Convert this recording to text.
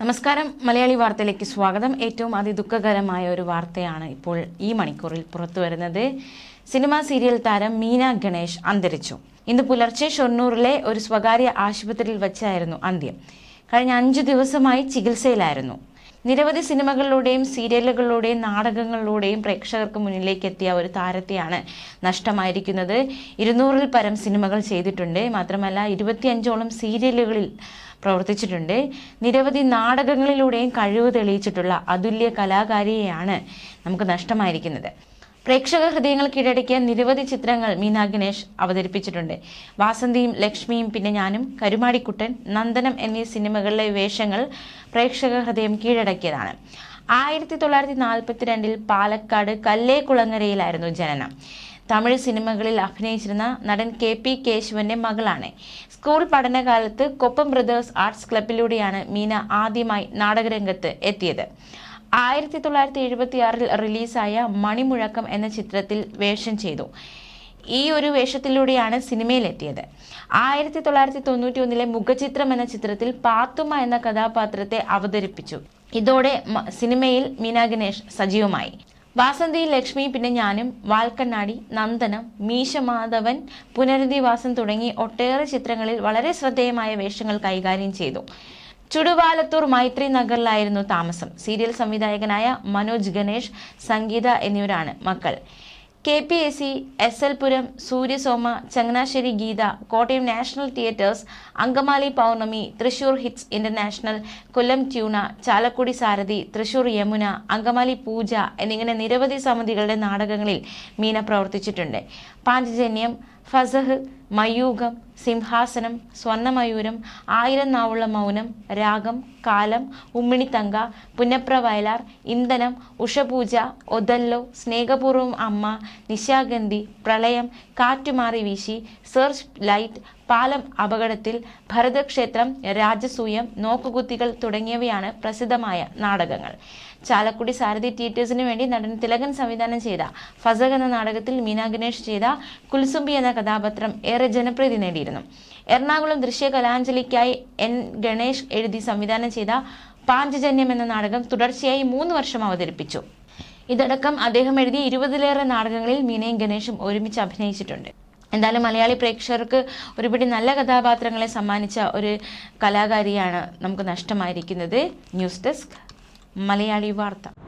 നമസ്കാരം. മലയാളി വാർത്തയിലേക്ക് സ്വാഗതം. ഏറ്റവും അതിദുഃഖകരമായ ഒരു വാർത്തയാണ് ഇപ്പോൾ ഈ മണിക്കൂറിൽ പുറത്തു വരുന്നത്. സിനിമാ സീരിയൽ താരം മീന ഗണേഷ് അന്തരിച്ചു. ഇന്ന് പുലർച്ചെ ഷൊർണൂറിലെ ഒരു സ്വകാര്യ ആശുപത്രിയിൽ വെച്ചായിരുന്നു അന്ത്യം. കഴിഞ്ഞ അഞ്ചു ദിവസമായി ചികിത്സയിലായിരുന്നു. നിരവധി സിനിമകളിലൂടെയും സീരിയലുകളിലൂടെയും നാടകങ്ങളിലൂടെയും പ്രേക്ഷകർക്ക് മുന്നിലേക്ക് എത്തിയ ഒരു താരത്തെയാണ് നഷ്ടമായിരിക്കുന്നത്. ഇരുന്നൂറിൽ പരം സിനിമകൾ ചെയ്തിട്ടുണ്ട്. മാത്രമല്ല ഇരുപത്തിയഞ്ചോളം സീരിയലുകളിൽ പ്രവർത്തിച്ചിട്ടുണ്ട്. നിരവധി നാടകങ്ങളിലൂടെയും കഴിവ് തെളിയിച്ചിട്ടുള്ള അതുല്യ കലാകാരിയെയാണ് നമുക്ക് നഷ്ടമായിരിക്കുന്നത്. പ്രേക്ഷക ഹൃദയങ്ങൾ കീഴടക്കിയ നിരവധി ചിത്രങ്ങൾ മീനാ ഗണേഷ് അവതരിപ്പിച്ചിട്ടുണ്ട്. വാസന്തിയും ലക്ഷ്മിയും പിന്നെ ഞാനും കരുമാടിക്കുട്ടൻ നന്ദനം എന്നീ സിനിമകളിലെ വേഷങ്ങൾ പ്രേക്ഷക ഹൃദയം കീഴടക്കിയതാണ്. ആയിരത്തി തൊള്ളായിരത്തി നാൽപ്പത്തിരണ്ടിൽ പാലക്കാട് കല്ലേക്കുളങ്ങരയിലായിരുന്നു ജനനം. തമിഴ് സിനിമകളിൽ അഭിനയിച്ചിരുന്ന നടൻ കെ പി കേശവന്റെ മകളാണ്. സ്കൂൾ പഠനകാലത്ത് കൊപ്പം ബ്രദേഴ്സ് ആർട്സ് ക്ലബിലൂടെയാണ് മീന ആദ്യമായി നാടകരംഗത്ത് എത്തിയത്. ആയിരത്തി തൊള്ളായിരത്തി എഴുപത്തി ആറിൽ റിലീസായ മണിമുഴക്കം എന്ന ചിത്രത്തിൽ വേഷം ചെയ്തു. ഈ ഒരു വേഷത്തിലൂടെയാണ് സിനിമയിലെത്തിയത്. ആയിരത്തി തൊള്ളായിരത്തി തൊണ്ണൂറ്റി ഒന്നിലെ മുഖചിത്രം എന്ന ചിത്രത്തിൽ പാത്തുമ്മ എന്ന കഥാപാത്രത്തെ അവതരിപ്പിച്ചു. ഇതോടെ സിനിമയിൽ മീനാ ഗണേഷ് സജീവമായി. വാസന്തി ലക്ഷ്മി പിന്നെ ഞാനും വാൽക്കണ്ണാടി നന്ദനം മീശമാധവൻ പുനരധിവാസം തുടങ്ങി ഒട്ടേറെ ചിത്രങ്ങളിൽ വളരെ ശ്രദ്ധേയമായ വേഷങ്ങൾ കൈകാര്യം ചെയ്തു. ചുടുവാലത്തൂർ മൈത്രി നഗറിലായിരുന്നു താമസം. സീരിയൽ സംവിധായകനായ മനോജ് ഗണേഷ് സംഗീത എന്നിവരാണ് മക്കൾ. K P S C S L Puram Suryasoma Changanassery Geetha Kottayam national theatres Angamaly Pournami Thrissur hits international Kollam tuna Chalakudy Sarathi Thrissur Yamuna Angamaly Pooja എന്നിങ്ങനെ നിരവധി സമിതികളുടെ നാടകങ്ങളിൽ മീന പ്രവർത്തിച്ചിട്ടുണ്ട്. പാഞ്ചജന്യം ഫസഹ് മയൂകം സിംഹാസനം സ്വർണമയൂരം ആയിരം നാവുള്ള മൗനം രാഗം കാലം ഉമ്മിണിത്തങ്ക പുന്നപ്ര വയലാർ ഇന്ധനം ഉഷപൂജ ഒതല്ലോ സ്നേഹപൂർവം അമ്മ നിശാഗന്ധി പ്രളയം കാറ്റുമാറി വീശി സെർച്ച് ലൈറ്റ് പാലം അപകടത്തിൽ ഭരതക്ഷേത്രം രാജസൂയം നോക്കുകുത്തികൾ തുടങ്ങിയവയാണ് പ്രസിദ്ധമായ നാടകങ്ങൾ. ചാലക്കുടി സാരഥി തിയേറ്റേഴ്സിന് വേണ്ടി നടൻ തിലകൻ സംവിധാനം ചെയ്ത ഫസക് എന്ന നാടകത്തിൽ മീനാ ഗണേഷ് ചെയ്ത കുൽസുംബി എന്ന കഥാപാത്രം ഏറെ ജനപ്രീതി നേടിയിരുന്നു. എറണാകുളം ദൃശ്യ കലാഞ്ജലിക്കായി എൻ. ഗണേഷ് എഴുതി സംവിധാനം ചെയ്ത പാഞ്ചജന്യം എന്ന നാടകം തുടർച്ചയായി മൂന്ന് വർഷം അവതരിപ്പിച്ചു. ഇതടക്കം അദ്ദേഹം എഴുതിയ ഇരുപതിലേറെ നാടകങ്ങളിൽ മീനയും ഗണേഷും ഒരുമിച്ച് അഭിനയിച്ചിട്ടുണ്ട്. എന്തായാലും മലയാളി പ്രേക്ഷകർക്ക് ഒരുപിടി നല്ല കഥാപാത്രങ്ങളെ സമ്മാനിച്ച ഒരു കലാകാരിയാണ് നമുക്ക് നഷ്ടമായിരിക്കുന്നത്. ന്യൂസ് ഡെസ്ക് മലയാളി വാർത്ത.